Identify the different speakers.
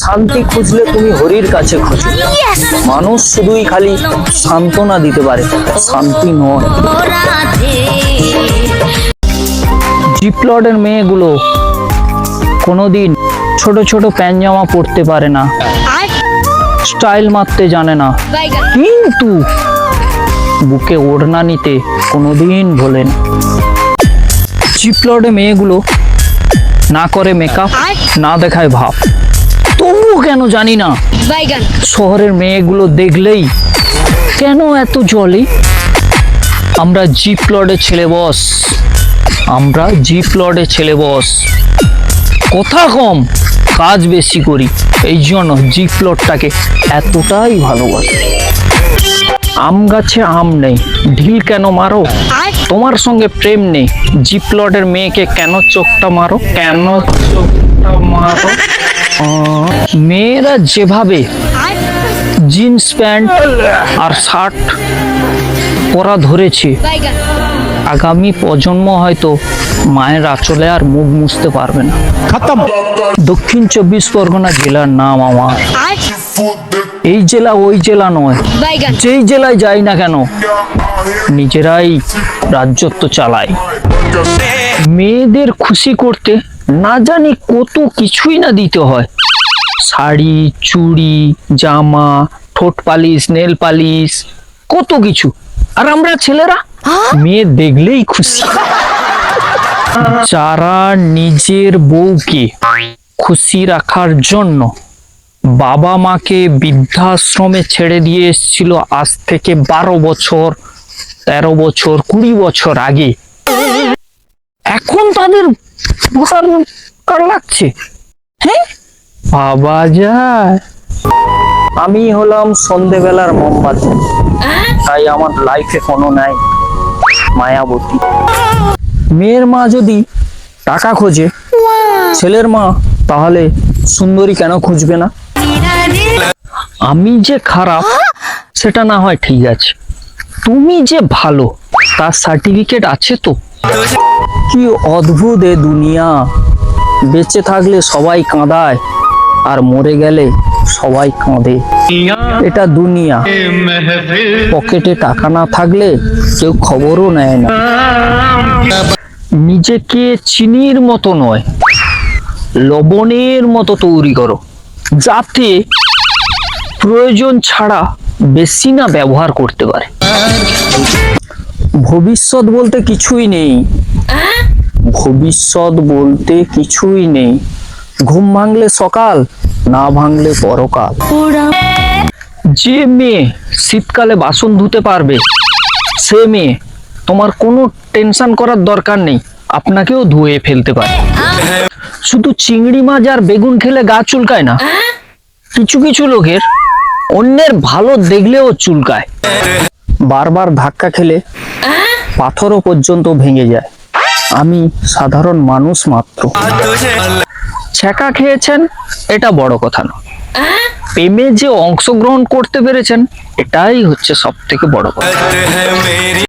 Speaker 1: শান্তি খুঁজলে তুমি হরির কাছে খুঁজো। মানুষ শুধুই খালি সান্ত্বনা দিতে পারে, শান্তি নয়। জিপলডের মেয়েগুলো কোনোদিন ছোট ছোট প্যান জামা পরতে পারে না। স্টাইল মারতে জানে না। কিন্তু বুকে ওড়না নিতে কোনোদিন ভোলে না। জিপলডে মেয়েগুলো না করে মেকআপ না দেখায় ভাব। কেন জানি না?
Speaker 2: বাইগান।
Speaker 1: শহরের মেয়েগুলো দেখলেই কেন এত জলে? আমরা জিপ লডে ছেলে বস। আমরা জিপ লডে ছেলে বস। কথা কম কাজ বেশি করি। এই জন্য জিপ লডটাকে এতটাই ভালোবাসি। আম গাছে আম নেই ঢিল কেন মারো? তোমার সঙ্গে প্রেম নেই জিপ লডের মেয়েকে কেন চোখটা মারো? কেন চোখটা মারো? মেয়েরা যেভাবে জিন্স প্যান্ট আর শার্ট পরা ধরেছে আগামী প্রজন্ম হয়তো মায়ের আঁচলে আর মুখ মুছতে পারবে না। দক্ষিণ চব্বিশ পরগনা জেলার নাম আমার। এই জেলা ওই জেলা নয়। যেই জেলায় যাই না কেন নিজেরাই রাজ্যত্ব চালায় মেয়েদের খুশি করতে না জানি কত কিছুই না দিতে হয়। শাড়ি চুড়ি জামা ঠোঁট পালিশ নেল পালিশ কত কিছু। আর আমরা ছেলেরা মেয়ে দেখলেই খুশি। যারা নিজের বউকে খুশি রাখার জন্য বাবা মাকে বৃদ্ধাশ্রমে ছেড়ে দিয়ে এসেছিল আজ থেকে বারো বছর তেরো বছর কুড়ি বছর আগে। এখন তাদের লাগছে। হ্যাঁ? বাবা যায়। আমি হলাম সন্ধেবেলার মোমবাতি। তাই আমার লাইফে কোনো নাই মায়াবতী। মেয়ের মা যদি টাকা খোঁজে ছেলের মা তাহলে সুন্দরী কেন খুঁজবে না? আমি যে খারাপ সেটা না হয় ঠিক আছে। তুমি যে ভালো তার সার্টিফিকেট আছে তো? কি অদ্ভুত এ দুনিয়া। বেঁচে থাকলে সবাই কাঁদায়, আর মরে গেলে সবাই কাঁদে। এটা দুনিয়া। পকেটে টাকা না থাকলে কেউ খবরও নেয় না। নিজেকে চিনির মতো নয়, লবণের মতো তৈরি করো, যাতে প্রয়োজন ছাড়া বেশি না ব্যবহার করতে পারে। ভবিষ্যৎ বলতে কিছুই নেই। ভবিষ্যৎ বলতে কিছুই নেই। ঘুম ভাঙলে সকাল, না ভাঙলে পরকাল। যে মেয়ে শীতকালে বাসন ধুতে পারবে, সে মেয়ে তোমার কোনো টেনশন করার দরকার নেই, আপনাকেও ধুয়ে ফেলতে পারে। শুধু চিংড়ি মাছ আর বেগুন খেলে গা চুলকায় না। কিছু কিছু লোকের অন্যের ভালো দেখলেও চুলকায়। বারবার ধাক্কা খেলে পাথরও পর্যন্ত ভেঙে যায়। আমি সাধারণ মানুষ মাত্র। ছ্যাঁকা খেয়েছেন, এটা বড় কথা না। প্রেমে যে অংশগ্রহণ করতে পেরেছেন, এটাই হচ্ছে সব থেকে বড় কথা।